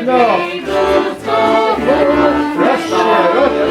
роще, ну. Роще, роще.